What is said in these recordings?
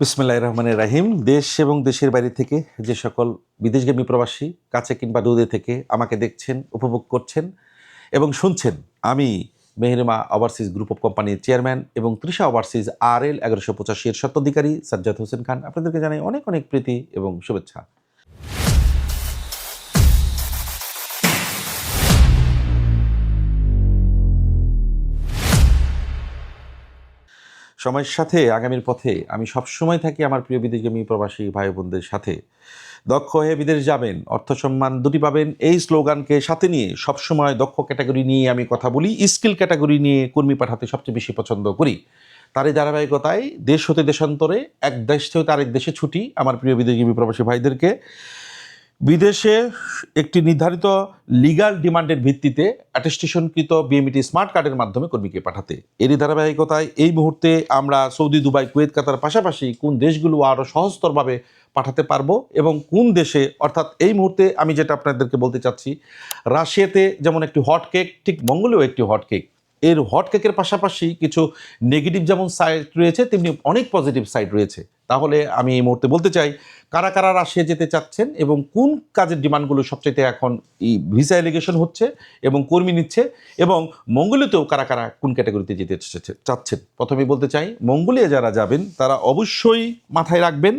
বিসমিল্লাহ রহমানের রাহিম। দেশ এবং দেশের বাইরে থেকে যে সকল বিদেশগামী প্রবাসী কাছে কিংবা দূরে থেকে আমাকে দেখছেন, উপভোগ করছেন এবং শুনছেন, আমি মেহরিমা ওভারসিজ গ্রুপ অফ কোম্পানির চেয়ারম্যান এবং তৃষা ওভারসিজ আর এল এগারোশো পঁচাশি এর স্বত্বাধিকারী সাজ্জাদ হোসেন খান। আপনাদেরকে জানাই অনেক অনেক প্রীতি এবং শুভেচ্ছা। সময়ের সাথে আগামীর পথে আমি সবসময় থাকি আমার প্রিয় বিদেশগামী প্রবাসী ভাই বোনদের সাথে। দক্ষ হয়ে বিদেশ যাবেন, অর্থ সম্মান দুটি পাবেন, এই স্লোগানকে সাথে নিয়ে সবসময় দক্ষ ক্যাটাগরি নিয়ে আমি কথা বলি, স্কিল ক্যাটাগরি নিয়ে কর্মী পাঠাতে সবচেয়ে বেশি পছন্দ করি। তারই ধারাবাহিকতায় দেশ হতে দেশান্তরে, এক দেশ থেকে আরেক দেশে ছুটি আমার প্রিয় বিদেশগামী প্রবাসী ভাইদেরকে। বিদেশে একটি নির্ধারিত লিগাল ডিমান্ডের ভিত্তিতে অ্যাটেস্টেশনকৃত বিএমইটি স্মার্ট কার্ডের মাধ্যমে কর্মীকে পাঠাতে। এরই ধারাবাহিকতায় এই মুহূর্তে আমরা সৌদি, দুবাই, কুয়েত, কাতার পাশাপাশি কোন দেশগুলো আরও সহজতরভাবে পাঠাতে পারব এবং কোন দেশে, অর্থাৎ এই মুহূর্তে আমি যেটা আপনাদেরকে বলতে চাচ্ছি, রাশিয়াতে যেমন একটি হট কেক ঠিক মঙ্গলেও একটি হট কেক এর হট কেকের পাশাপাশি কিছু নেগেটিভ যেমন সাইড রয়েছে, তেমনি অনেক পজিটিভ সাইড রয়েছে। তাহলে আমি এই মুহূর্তে বলতে চাই, কারা কারা রাশিয়া যেতে চাচ্ছেন এবং কোন কাজের ডিমান্ডগুলো সবচাইতে এখন এই ভিসা এলিগেশন হচ্ছে এবং কর্মী নিচ্ছে এবং মঙ্গোলিয়াতেও কারা কারা কোন ক্যাটাগরিতে যেতে চাচ্ছেন? প্রথমে বলতে চাই, মঙ্গোলিয়া যারা যাবেন, তারা অবশ্যই মাথায় রাখবেন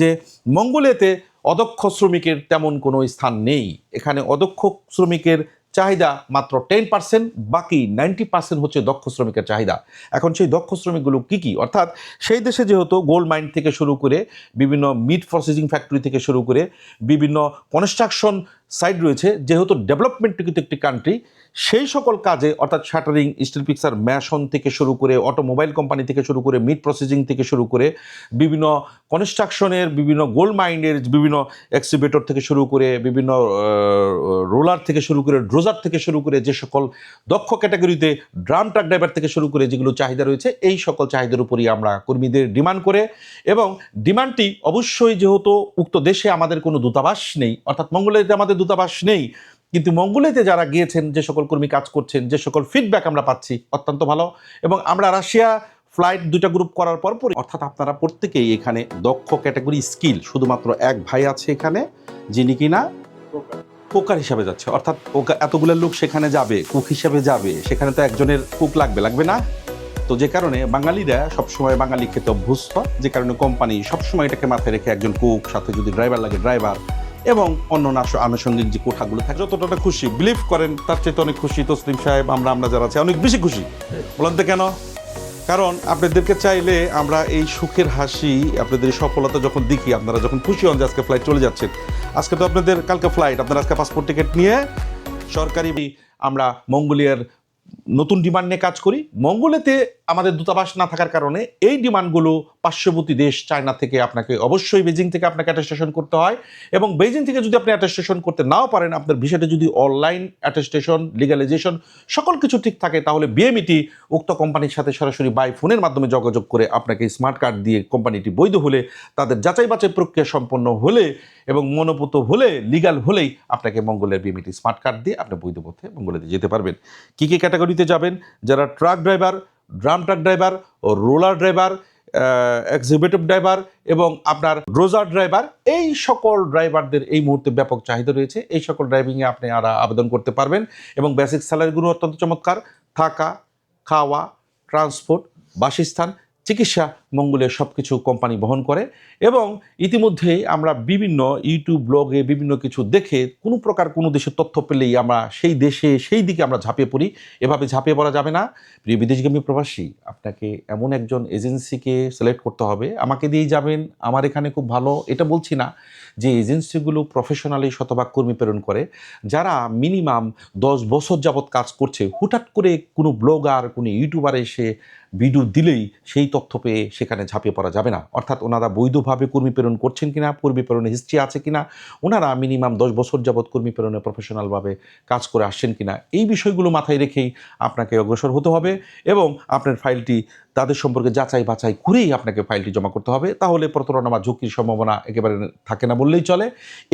যে মঙ্গোলিয়াতে অদক্ষ শ্রমিকের তেমন কোনো স্থান নেই। এখানে অদক্ষ শ্রমিকের চাহিদা মাত্র টেন পার্সেন্ট বাকি নাইনটি পার্সেন্ট হচ্ছে দক্ষ শ্রমিকের চাহিদা। এখন সেই দক্ষ শ্রমিকগুলো কী কী? অর্থাৎ সেই দেশে যেহেতু গোল্ড মাইন থেকে শুরু করে বিভিন্ন মিট প্রসেসিং ফ্যাক্টরি থেকে শুরু করে বিভিন্ন কনস্ট্রাকশন সাইট রয়েছে, যেহেতু ডেভেলপমেন্ট কিন্তু একটি কান্ট্রি সেই সকল কাজে, অর্থাৎ শাটারিং স্টিল পিকচার ম্যাশন থেকে শুরু করে অটোমোবাইল কোম্পানি থেকে শুরু করে মিট প্রসেসিং থেকে শুরু করে, বিভিন্ন কনস্ট্রাকশনের বিভিন্ন গোল্ড মাইন্ডের বিভিন্ন এক্সিবেটর থেকে শুরু করে, বিভিন্ন রোলার থেকে শুরু করে ড্রোজার থেকে শুরু করে, যে সকল দক্ষ ক্যাটাগরিতে ড্রাম ট্রাক ড্রাইভার থেকে শুরু করে যেগুলো চাহিদা রয়েছে, এই সকল চাহিদার উপরই আমরা কর্মীদের ডিমান্ড করে এবং ডিমান্ডটি অবশ্যই যেহেতু উক্ত দেশে আমাদের কোনো দূতাবাস নেই, অর্থাৎ মঙ্গোলিয়াতে আমাদের দূতাবাস নেই। কিন্তু মঙ্গোলিয়াতে যারা গিয়েছেন, যে সকল কর্মী কাজ করছেন, যে সকল ফিডব্যাক আমরা পাচ্ছি, অত্যন্ত ভালো। এবং আমরা রাশিয়া ফ্লাইট দুটা গ্রুপ করার পর পর অর্থাৎ আপনারা প্রত্যেকেই এখানে দক্ষ ক্যাটাগরি স্কিল শুধুমাত্র এক ভাই আছে এখানে, যিনি কিনা কুকার হিসাবে যাচ্ছে। অর্থাৎ এতগুলো লোক সেখানে যাবে, কুক হিসাবে যাবে, সেখানে তো একজনের কুক লাগবে লাগবে না। তো যে কারণে বাঙালিরা সবসময় বাঙালি খেতে অভ্যস্ত, যে কারণে কোম্পানি সবসময় এটাকে মাথায় রেখে একজন কুক, সাথে যদি ড্রাইভার লাগে ড্রাইভার এবং অন্য আনুষঙ্গিক যে কোঠাগুলো থাকে, যতটা খুশি। বিলিভ করেন, তার চাইতে অনেক খুশি তসলিম সাহেব, আমরা আমরা যারা আছি, অনেক বেশি খুশি। বলেন তো কেন? কারণ আপনাদেরকে চাইলে আমরা এই সুখের হাসি, আপনাদের সফলতা যখন দেখি, আপনারা যখন খুশি হন যে আজকে ফ্লাইট চলে যাচ্ছেন আজকে তো আপনাদের কালকে ফ্লাইট আপনারা আজকে পাসপোর্ট টিকিট নিয়ে সরকারি আমরা মঙ্গোলিয়ার নতুন ডিমান্ড নিয়ে কাজ করি। মঙ্গোলিয়াতে আমাদের দূতাবাস না থাকার কারণে এই ডিমান্ডগুলো পার্শ্ববর্তী দেশ চায়না থেকে আপনাকে অবশ্যই বেজিং থেকে আপনাকে অ্যাটেস্টেশন করতে হয় এবং বেজিং থেকে যদি আপনি অ্যাটেস্টেশন করতে নাও পারেন, আপনার বিষয়টা যদি অনলাইন অ্যাটেস্টেশন লিগালাইজেশন সকল কিছু ঠিক থাকে, তাহলে বিএমইটি উক্ত কোম্পানির সাথে সরাসরি বাই ফোনের মাধ্যমে যোগাযোগ করে আপনাকে স্মার্ট কার্ড দিয়ে কোম্পানিটি বৈধ হলে, তাদের যাচাই বাছাই প্রক্রিয়া সম্পন্ন হলে এবং মনোপুত হলে লিগাল হলেই আপনাকে মঙ্গলের বিএমইটি স্মার্ট কার্ড দিয়ে আপনি বৈধ পথে মঙ্গলেতে যেতে পারবেন। কী কী ক্যাটাগরিতে যাবেন? যারা truck driver drum truck driver ও রোলার ড্রাইভার এক্সিকিউটিভ ড্রাইভার এবং আপনার রোজার ড্রাইভার, এই সকল ড্রাইভারদের এই মুহূর্তে ব্যাপক চাহিদা রয়েছে। এই সকল ড্রাইভিংয়ে আপনি আর আবেদন করতে পারবেন এবং বেসিক স্যালারিগুলো অত্যন্ত চমৎকার। থাকা, খাওয়া ট্রান্সপোর্ট বাসস্থান, চিকিৎসা মঙ্গলের সব কিছু কোম্পানি বহন করে এবং ইতিমধ্যেই আমরা বিভিন্ন ইউটিউব ব্লগে বিভিন্ন কিছু দেখে কোনো প্রকার কোনো দেশের তথ্য পেলেই আমরা সেই দেশে সেই দিকে আমরা ঝাঁপিয়ে পড়ি। এভাবে ঝাঁপিয়ে পড়া যাবে না। প্রিয় বিদেশগামী প্রবাসী, আপনাকে এমন একজন এজেন্সিকে সিলেক্ট করতে হবে। আমাকে দিয়েই যাবেন, আমার এখানে খুব ভালো। এটা বলছি না যে এজেন্সিগুলো প্রফেশনালি শতভাগ কর্মী প্রেরণ করে। যারা মিনিমাম দশ বছর যাবৎ কাজ করছে হুঠাৎ করে কোনো ব্লগার কোনো ইউটিউবার এসে ভিডিও দিলেই সেই তথ্য পেয়ে সেখানে ঝাঁপিয়ে পড়া যাবে না। অর্থাৎ ওনারা বৈধভাবে কর্মী প্রেরণ করছেন কিনা কর্মী প্রেরণের হিস্ট্রি আছে কিনা, ওনারা মিনিমাম দশ বছর যাবৎ কর্মী প্রেরণে প্রফেশনালভাবে কাজ করে আসছেন কিনা, এই বিষয়গুলো মাথায় রেখেই আপনাকে অগ্রসর হতে হবে এবং আপনার ফাইলটি তাদের সম্পর্কে যাচাই বাছাই করেই আপনাকে ফাইলটি জমা করতে হবে। তাহলে প্রতারণা বা ঝুঁকির সম্ভাবনা একেবারে থাকে না বললেই চলে।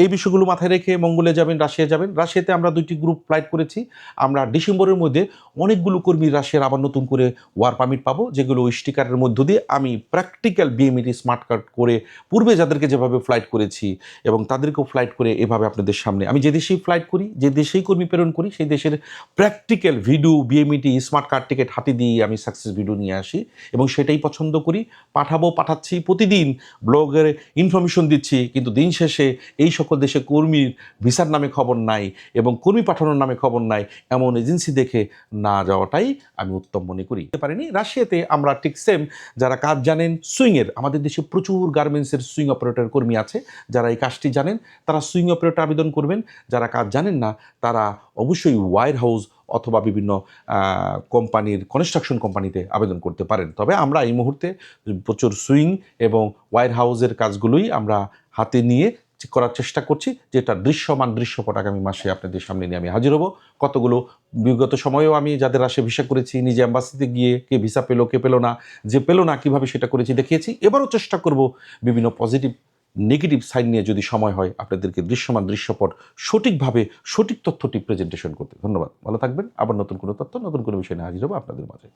এই বিষয়গুলো মাথায় রেখে মঙ্গলে যাবেন রাশিয়া যাবেন। রাশিয়াতে আমরা দুইটি গ্রুপ ফ্লাইট করেছি। আমরা ডিসেম্বরের মধ্যে অনেকগুলো কর্মী রাশিয়ার আবার নতুন করে ওয়ার পারমিট পাবো, যেগুলো স্টিকারের মধ্য দিয়ে আমি প্র্যাকটিক্যাল বিএমইটি স্মার্ট কার্ড করে পূর্বে যাদেরকে যেভাবে ফ্লাইট করেছি এবং তাদেরকেও ফ্লাইট করে এভাবে আপনাদের সামনে আমি যে দেশেই ফ্লাইট করি, যে দেশেই কর্মী প্রেরণ করি, সেই দেশের practical video BMET smart card ticket হাতে দিয়ে আমি সাকসেস ভিডিও নিয়ে আসি। এবং সেটাই পছন্দ করি। পাঠাবো, পাঠাচ্ছি, প্রতিদিন ব্লগের ইনফরমেশন দিচ্ছি, কিন্তু দিন শেষে এই সকল দেশে কর্মীর ভিসার নামে খবর নাই এবং কর্মী পাঠানোর নামে খবর নাই, এমন এজেন্সি দেখে না যাওয়াটাই আমি উত্তম মনে করি। পারিনি? রাশিয়াতে আমরা ঠিক সেম যারা কাজ জানেন সুইংয়ের আমাদের দেশে প্রচুর গার্মেন্টসের সুইং অপারেটর কর্মী আছে, যারা এই কাজটি জানেন, তারা সুইং অপারেটর আবেদন করবেন, যারা কাজ জানেন না, তারা অবশ্যই ওয়ার হাউস অথবা বিভিন্ন কোম্পানির কনস্ট্রাকশন কোম্পানিতে আবেদন করতে পারেন। তবে আমরা এই মুহূর্তে প্রচুর সুইং এবং ওয়ার হাউসের কাজগুলোই আমরা হাতে নিয়ে করার চেষ্টা করছি, যেটা দৃশ্যমান দৃশ্যপট আগামী মাসে আপনাদের সামনে নিয়ে আমি হাজির হব। কতগুলো, বিগত সময়েও আমি যাদের আসে ভিসা করেছি, নিজে অ্যাম্বাসিতে গিয়ে কে ভিসা পেল, কে পেল না, যে পেল না, কীভাবে সেটা করেছি দেখিয়েছি। এবারও চেষ্টা করব বিভিন্ন পজিটিভ নেগেটিভ সাইন নিয়ে যদি সময় হয়, আপনাদেরকে দৃশ্যমান দৃশ্যপট সঠিকভাবে সঠিক তথ্যটি প্রেজেন্টেশন করতে। ধন্যবাদ। ভালো থাকবেন। আবার নতুন কোনো তথ্য, নতুন কোনো বিষয় নিয়ে হাজির হব আপনাদের মাঝে।